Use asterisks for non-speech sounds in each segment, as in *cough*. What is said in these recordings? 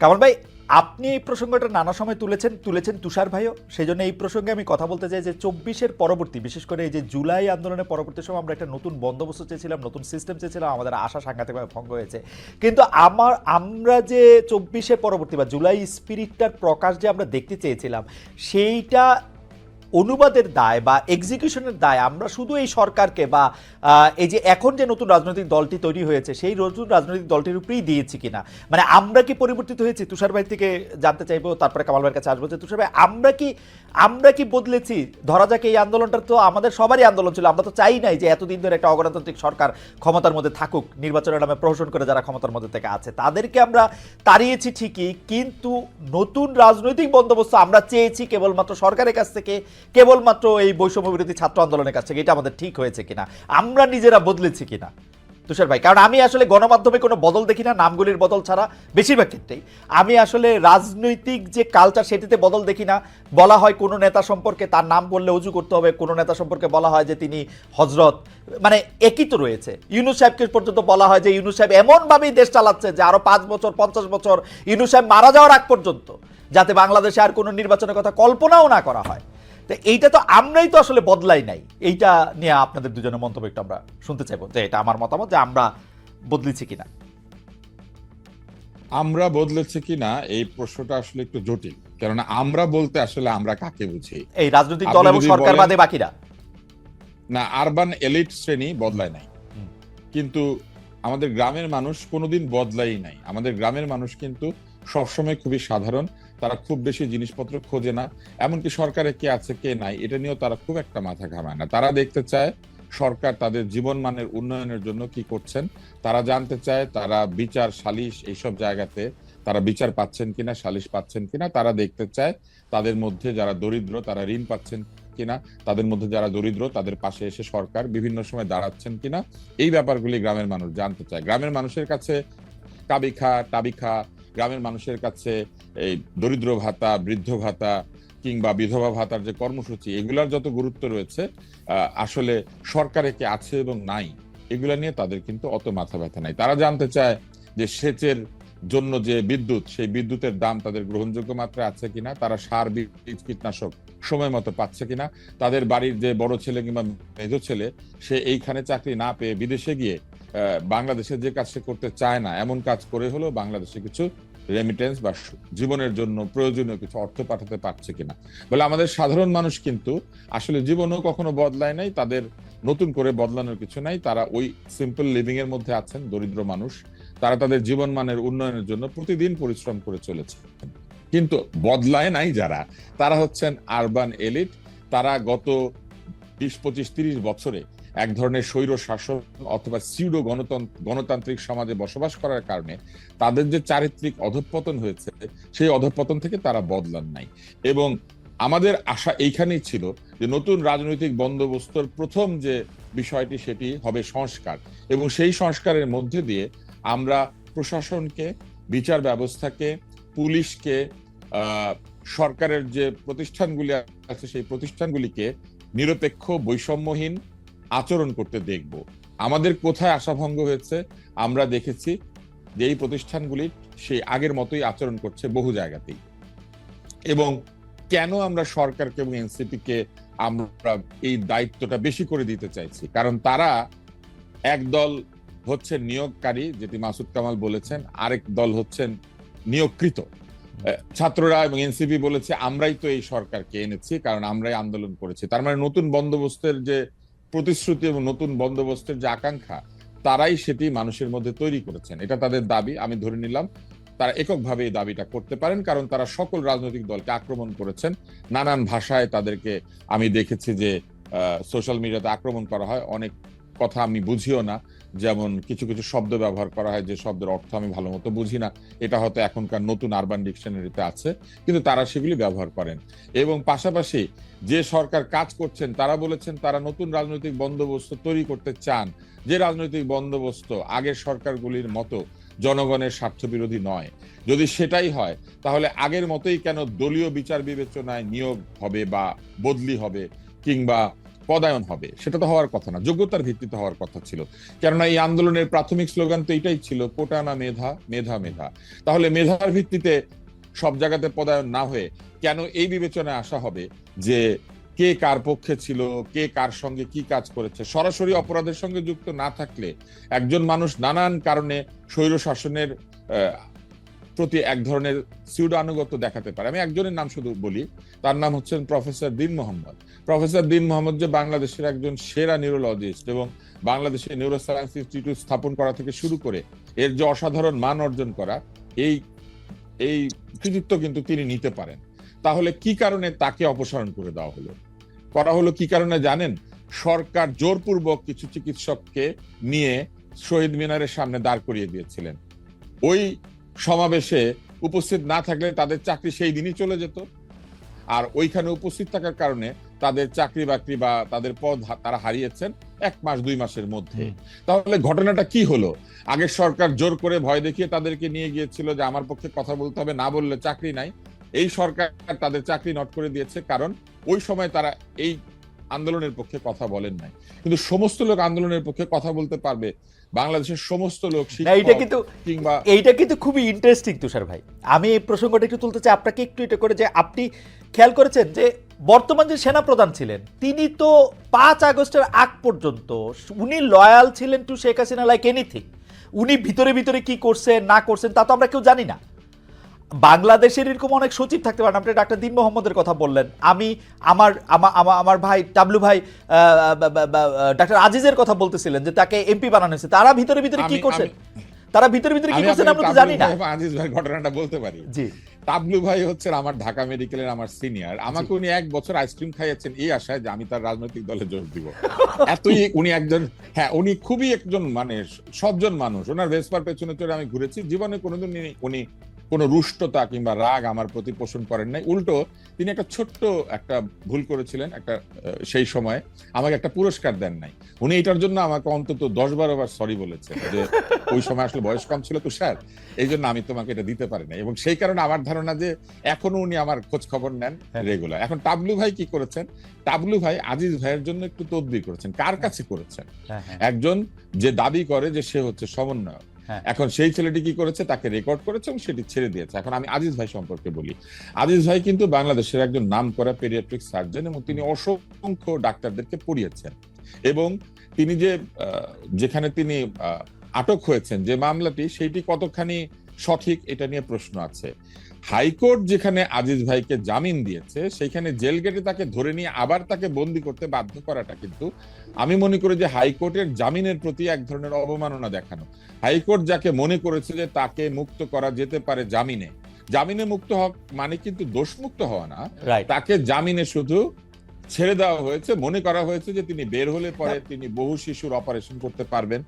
কামাল ভাই, আপনি এই প্রসঙ্গটা নানা সময় তুলেছেন তুলেছেন তুষার ভাইও। সেই জন্য এই প্রসঙ্গে আমি কথা বলতে চাই যে চব্বিশের পরবর্তী, বিশেষ করে এই যে জুলাই আন্দোলনের পরবর্তী সময় আমরা একটা নতুন বন্দোবস্ত চেয়েছিলাম, নতুন সিস্টেম চেয়েছিলাম, আমাদের আশা সাংঘাতিকভাবে ভঙ্গ হয়েছে। কিন্তু আমার, আমরা যে চব্বিশের পরবর্তী বা জুলাই স্পিরিটটার প্রকাশ যে আমরা দেখতে চেয়েছিলাম, সেইটা অনুবাদের দায় বা এক্সিকিউশনের দায়, আমরা শুধু এই সরকারকে বা এই যে এখন যে নতুন রাজনৈতিক দলটি তৈরি হয়েছে, সেই নতুন রাজনৈতিক দলটির উপরেই দিয়েছি কিনা? মানে আমরা কি পরিবর্তিত হয়েছি? তুষার ভাই থেকে জানতে চাইব, তারপরে কামাল ভাইয়ের কাছে আসব যে, তুষার ভাই, আমরা কি আমরা কি বদলেছি? ধরা যাক এই আন্দোলনটা তো আমাদের সবারই আন্দোলন ছিল, আমরা তো চাই নাই যে এতদিন ধরে একটা অগণতান্ত্রিক সরকার ক্ষমতার মধ্যে থাকুক, নির্বাচনের নামে প্রহসন করে যারা ক্ষমতার মধ্যে থেকে আছে, তাদেরকে আমরা তাড়িয়েছি ঠিকই, কিন্তু নতুন রাজনৈতিক বন্দোবস্ত আমরা চেয়েছি কেবলমাত্র সরকারের কাছ থেকে কেবলমাত্র এই বৈষম্য বিরোধী ছাত্র আন্দোলনের কাছ থেকে এটা আমাদের ঠিক হয়েছে কিনা? আমরা নিজেরা বদলেছি কিনা? তুষার ভাই, কারণ আমি আসলে গণমাধ্যমে কোনো বদল দেখি না, নামগুলির বদল ছাড়া বেশিরভাগ ক্ষেত্রেই। আমি আসলে রাজনৈতিক যে কালচার সেটিতে বদল দেখি না। বলা হয় কোনো নেতা সম্পর্কে তার নাম বললে উজু করতে হবে, কোনো নেতা সম্পর্কে বলা হয় যে তিনি হজরত মানে একই তো রয়েছে। ইউনুস সাহেবকে পর্যন্ত বলা হয় যে ইউনুস সাহেব এমনভাবেই দেশ চালাচ্ছে যে আরও পাঁচ বছর, পঞ্চাশ বছর ইউনুস সাহেব মারা যাওয়ার আগ পর্যন্ত, যাতে বাংলাদেশে আর কোনো নির্বাচনের কথা কল্পনাও না করা হয়। তো এইটা তো আমরাই তো আসলে বদলাই নাই। এইটা নিয়ে আপনাদের দুজনের মন্তব্য একটু আমরা শুনতে চাইব যে এটা আমার মতামত যে আমরা বদলেছি কিনা। আমরা বদলেছে কিনা এই প্রশ্নটা আসলে একটু জটিল কেননা আমরা বলতে আসলে আমরা কাকে বুঝি? এই রাজনৈতিক দল এবং সরকার বাদে বাকিরা। না আরবান এলিট শ্রেণি বদলায় নাই। কিন্তু আমাদের গ্রামের মানুষ কোনোদিন বদলাই নাই। আমাদের গ্রামের মানুষ কিন্তু সবসময় খুবই সাধারণ, তারা খুব বেশি জিনিসপত্র খোঁজে না, এমনকি সরকারে কে আছে কে নাই, এটা নিয়েও তারা খুব একটা মাথা ঘামায় না। তারা দেখতে চায় সরকার তাদের জীবন মানের উন্নয়নের জন্য কি করছেন, তারা জানতে চায় তারা বিচার সালিশ এইসব জায়গাতে তারা বিচার পাচ্ছেন কিনা, সালিশ পাচ্ছেন কিনা, তারা দেখতে চায় তাদের মধ্যে যারা দরিদ্র তারা ঋণ পাচ্ছেন কিনা, তাদের মধ্যে যারা দরিদ্র তাদের পাশে এসে সরকার বিভিন্ন সময় দাঁড়াচ্ছেন কিনা, এই ব্যাপারগুলি গ্রামের মানুষ জানতে চায়। গ্রামের মানুষের কাছে কাবিখা, টাবিখা গ্রামের মানুষের কাছে এই দরিদ্র ভাতা, বৃদ্ধ ভাতা কিংবা বিধবা ভাতার যে কর্মসূচি, এগুলার যত গুরুত্ব রয়েছে আসলে সরকারে কে আছে এবং নাই, এগুলা নিয়ে তাদের কিন্তু অত মাথা ব্যথা নাই। তারা জানতে চায় যে সেচের জন্য যে বিদ্যুৎ, সেই বিদ্যুতের দাম তাদের গ্রহণযোগ্য মাত্রায় আছে কিনা, তারা সার, বীজ, কীটনাশক সময় মতো পাচ্ছে কিনা, তাদের বাড়ির যে বড় ছেলে কিংবা মেজ ছেলে, সে এইখানে চাকরি না পেয়ে বিদেশে গিয়ে বাংলাদেশে যে কাজ সে করতে চায় না, এমন কাজ করে হলেও বাংলাদেশে কিছু রেমিটেন্স বা জীবনের জন্য প্রয়োজনীয় কিছু অর্থ পাঠাতে পারছে কিনা। বলে আমাদের সাধারণ মানুষ কিন্তু আসলে জীবনও কখনো বদলায় নাই, তাদের নতুন করে বদলানোর কিছু নাই। তারা ওই সিম্পল লিভিং এর মধ্যে আছেন, দরিদ্র মানুষ। তারা তাদের জীবন মানের উন্নয়নের জন্য প্রতিদিন পরিশ্রম করে চলেছে। কিন্তু বদলায় নাই যারা। তারা হচ্ছেন আরবান এলিট তারা গত বিশ, পঁচিশ, তিরিশ বছরে এক ধরনের স্বৈর শাসন অথবা সিউডো গণতন্ত্র গণতান্ত্রিক সমাজে বসবাস করার কারণে তাদের যে চারিত্রিক অধঃপতন হয়েছে, সেই অধঃপতন থেকে তারা বদলান নাই। এবং আমাদের আশা এইখানেই ছিল যে নতুন রাজনৈতিক বন্দোবস্তর প্রথম যে বিষয়টি সেটি হবে সংস্কার। এবং সেই সংস্কারের মধ্যে দিয়ে আমরা প্রশাসনকে, বিচার ব্যবস্থাকে, পুলিশকে সরকারের যে প্রতিষ্ঠানগুলি আছে, সেই প্রতিষ্ঠানগুলিকে নিরপেক্ষ, বৈষম্যহীন আচরণ করতে দেখব। আমাদের কোথায় আশাভঙ্গ হয়েছে, আমরা দেখেছি যে এই প্রতিষ্ঠানগুলি সেই আগের মতোই আচরণ করছে বহু জায়গাতেই। এবং কেন আমরা সরকারকে এবং এনসিপি কে আমরা এই দায়িত্বটা বেশি করে দিতে চাইছি? কারণ তারা একদল হচ্ছে নিয়োগকারী, যেটি মাসুদ কামাল বলেছেন, আরেক দল হচ্ছেন নিয়োগকৃত। ছাত্ররা এবং এনসিপি বলেছে, আমরাই তো এই সরকারকে এনেছি, কারণ আমরাই আন্দোলন করেছি। তার মানে নতুন বন্দোবস্তের যে প্রতিশ্রুতি এবং নতুন বন্দোবস্তের যে আকাঙ্ক্ষা, তারাই সেটি মানুষের মধ্যে তৈরি করেছেন। এটা তাদের দাবি, আমি ধরে নিলাম। তারা এককভাবে এই দাবিটা করতে পারেন, কারণ তারা সকল রাজনৈতিক দলকে আক্রমণ করেছেন। নানান ভাষায় তাদেরকে আমি দেখেছি যে সোশ্যাল মিডিয়াতে আক্রমণ করা হয়। অনেক কথা আমি বুঝিও না। যেমন কিছু কিছু শব্দ ব্যবহার করা হয় যে শব্দের অর্থ আমি ভালো মতো বুঝি না, এটা হয়তো এখনকার নতুন আরবান ডিকশনারিতে আছে, কিন্তু তারা সেগুলি ব্যবহার করেন। এবং পাশাপাশি যে সরকার কাজ করছেন, তারা বলেছেন তারা নতুন রাজনৈতিক বন্দোবস্ত তৈরি করতে চান। যে রাজনৈতিক বন্দোবস্ত আগের সরকারগুলির মতো জনগণের স্বার্থ বিরোধী নয়। যদি সেটাই হয়, তাহলে আগের মতোই কেন দলীয় বিচার বিবেচনায় নিয়োগ হবে বা বদলি হবে? কিংবা পদায়ন হবে। সেটা তো হওয়ার কথা না, যোগ্যতার ভিত্তিতে হওয়ার কথা ছিল। কেননা এই আন্দোলনের প্রাথমিক স্লোগান তো এটাই ছিল কোটা না মেধা মেধা মেধা। তাহলে মেধার ভিত্তিতে সব জায়গাতে পদায়ন না হয়ে কেন এই বিবেচনায় আসা হবে যে কে কার পক্ষে ছিল, কে কার সঙ্গে কি কাজ করেছে? সরাসরি অপরাধের সঙ্গে যুক্ত না থাকলে একজন মানুষ নানান কারণে স্বৈর শাসনের প্রতি এক ধরনের সিউডো আনুগত্য দেখাতে পারে। আমি একজনের নাম শুধু বলি, তার নাম হচ্ছেন প্রফেসর দিন মোহাম্মদ। প্রফেসর দিন মোহাম্মদ যে বাংলাদেশের একজন সেরা নিউরোলজিস্ট এবং বাংলাদেশের নিউরো সায়েন্স ইনস্টিটিউট স্থাপন করা থেকে শুরু করে এর যে অসাধারণ মান অর্জন করা, এই এই কৃতিত্ব কিন্তু তিনি নিতে পারেন। তাহলে কি কারণে তাকে অপসারণ করে দেওয়া হলো? করা হলো কি কারণে জানেন? সরকার জোরপূর্বক কিছু চিকিৎসককে নিয়ে শহীদ মিনারের সামনে দাঁড় করিয়ে দিয়েছিলেন। ওই সমাবেশে উপস্থিত না থাকলে তাদের চাকরি সেই দিনই চলে যেত। আর ওইখানে উপস্থিত থাকার কারণে তাদের চাকরি বাকরি বা তাদের পদ তারা হারিয়েছেন এক মাস দুই মাসের মধ্যে। তাহলে ঘটনাটা কি হলো? আগের সরকার জোর করে ভয় দেখিয়ে তাদেরকে নিয়ে গিয়েছিল যে আমার পক্ষে কথা বলতে হবে না বললে চাকরি নাই। এই সরকার তাদের চাকরি নট করে দিয়েছে কারণ ওই সময় তারা এই আন্দোলনের পক্ষে কথা বলেন নাই। কিন্তু সমস্ত লোক আন্দোলনের পক্ষে কথা বলতে পারবে। বাংলাদেশের সমস্ত লোক এইটা কিন্তু কিংবা এইটা কিন্তু খুবই ইন্টারেস্টিং তুষার ভাই। আমি এই প্রসঙ্গটা একটু তুলতে চাই আপনাকে একটু এটা করে যে আপনি খেয়াল করেছেন যে বর্তমান যে সেনাপ্রধান ছিলেন তিনি তো পাঁচ আগস্টের আগ পর্যন্ত উনি লয়াল ছিলেন to Sheikh Hasina like anything উনি ভিতরে ভিতরে কি করছেন না করছেন তা তো আমরা কেউ জানি না। বাংলাদেশের এরকম অনেক সচিব থাকতে পারেন। আপনি ডাক্তার দিন মোহাম্মদের কথা বললেন। আমি আমার আমা- আমা- আমার ভাই টাবলু ভাই ডাক্তার আজিজের কথা বলতেছিলেন যে তাকে এমপি বানানো হয়েছে তারা ভিতরে ভিতরে কি করছেন? তারা ভিতরে ভিতরে কি করছেন আমরা তো জানি না। আজিজ ভাই ঘটনাটা বলতে পারি। জি। তাবলু ভাই হচ্ছেন আমার ঢাকা মেডিকেলের আমার সিনিয়র। আমাকে উনি এক বছর আইসক্রিম খাইয়েছেন এই আশায় যে আমি তার রাজনৈতিক দলে যোগ দিব। এতই উনি একজন হ্যাঁ উনি খুবই একজন মানে সজ্জন মানুষ। ওনার ভেসপার পেছনে চড়ে আমি ঘুরেছি। জীবনে কোনোদিন উনি কোনো রুষ্টতা কিংবা রাগ আমার প্রতি পোষণ করেন নাই। উল্টো তিনি একটা ছোট্ট একটা ভুল করেছিলেন একটা সেই সময় আমাকে একটা পুরস্কার দেন নাই। উনি এটার জন্য আমাকে অন্তত দশ বারো বার সরি বলেছেন যে *laughs* ওই সময় আসলে বয়স কম ছিল তো স্যার এই জন্য আমি তোমাকে এটা দিতে পারি না এবং সেই কারণে আমার ধারণা যে এখনও উনি আমার খোঁজ খবর নেন হ্যাঁ। রেগুলার এখন টাবলু ভাই কি করেছেন? টাবলু ভাই আজিজ ভাইয়ের জন্য একটু তদবির করেছেন। কার কাছে করেছেন? হ্যাঁ, হ্যাঁ, একজন যে দাবি করে যে সে হচ্ছে সমন্বয়ক। হ্যাঁ। এখন সেই ছেলেটি কি করেছে? তাকে রেকর্ড করেছে এবং সেটি ছেড়ে দিয়েছে। এখন আমি আজিজ ভাই সম্পর্কে বলি। আজিজ ভাই কিন্তু বাংলাদেশের একজন নাম করা পেরিয়াট্রিক সার্জন এবং তিনি অসংখ্য ডাক্তারদেরকে পড়িয়েছেন এবং তিনি যে যেখানে তিনি আটক হয়েছেন যে মামলাটি সেইটি কতখানি সঠিক এটা নিয়ে প্রশ্ন আছে। হাইকোর্ট যেখানে আজিজ ভাইকে জামিন দিয়েছে সেখানে জেল গেটে তাকে ধরে নিয়ে আবার তাকে বন্দি করতে বাধ্য করাটা কিন্তু আমি মনে করি যে হাইকোর্টের জামিনের প্রতি এক ধরনের অবমাননা দেখানো। হাইকোর্ট যাকে মনে করেছে যে তাকে মুক্ত করা যেতে পারে জামিনে জামিনে মুক্ত হওয়া মানে কিন্তু দোষমুক্ত হওয়া না। তাকে জামিনে শুধু ছেড়ে দেওয়া হয়েছে। মনে করা হয়েছে যে তিনি বের হলে পরে তিনি বহু শিশুর অপারেশন করতে পারবেন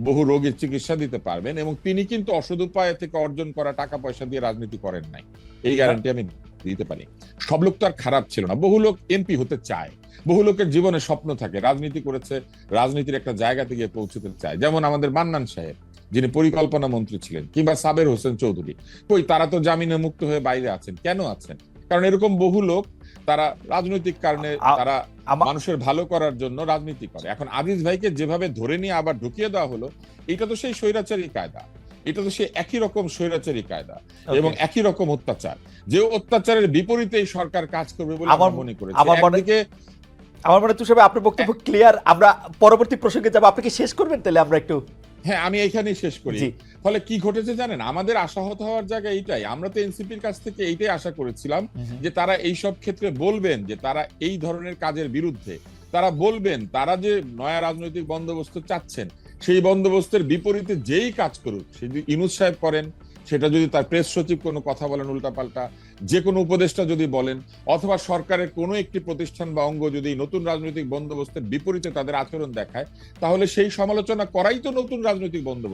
বহু রোগীর চিকিৎসা দিতে পারবেন এবং তিনি কিন্তু অসদ উপায় থেকে অর্জন করা টাকা পয়সা দিয়ে রাজনীতি করেন নাই। এই গ্যারান্টি আমি দিতে পারি। সব লোক তো আর খারাপ ছিল না। বহু লোক এমপি হতে চায়। বহু লোকের জীবনে স্বপ্ন থাকে রাজনীতি করেছে রাজনীতির একটা জায়গাতে গিয়ে পৌঁছতে চায়। যেমন আমাদের মান্নান সাহেব যিনি পরিকল্পনা মন্ত্রী ছিলেন কিংবা সাবের হোসেন চৌধুরী। কই তারা তো জামিনে মুক্ত হয়ে বাইরে আছেন। কেন আছেন? কারণ এরকম বহু লোক তারা রাজনৈতিক কারণে তারা মানুষের ভালো করার জন্য রাজনীতি করে। এখন আজিজ ভাইকে যেভাবে ধরে নিয়ে আবার ঢুকিয়ে দেওয়া হলো এটা তো সেই স্বৈরাচারী কায়দা। এটা তো সেই একই রকম স্বৈরাচারী কায়দা এবং একই রকম অত্যাচার। যে অত্যাচারের বিপরীতে এই সরকার কাজ করবে বলে আমার- মনে করেছি। আমার মনে- আমার মনে হয় তুষার আপনার বক্তব্য ক্লিয়ার আমরা পরবর্তী প্রসঙ্গে যাব। আপনি কি শেষ করবেন তাহলে আমরা একটু হ্যাঁ আমি এখানেই শেষ করি। ফলে কি ঘটেছে জানেন? আমাদের আশাহত হওয়ার জায়গা এইটাই। আমরা তো এনসিপির কাছ থেকে এইটাই আশা করেছিলাম যে তারা এই সব ক্ষেত্রে বলবেন যে তারা এই ধরনের কাজের বিরুদ্ধে। তারা বলবেন তারা যে নয়া রাজনৈতিক বন্দোবস্ত চাচ্ছেন সেই বন্দোবস্তের বিপরীতে যেই কাজ করুক সে ইনুজ সাহেব করেন সেটা যদি তার প্রেস সচিব কোনো কথা বলেন, উল্টাপাল্টা, যে কোনো উপদেষ্টা যদি বলেন, অথবা সরকারের কোনো একটি প্রতিষ্ঠান বা অঙ্গ যদি নতুন রাজনৈতিক বন্দোবস্তের বিপরীতে তাদের আচরণ দেখায়, তাহলে সেই সমালোচনা করাই তো নতুন রাজনৈতিক বন্দোবস্ত।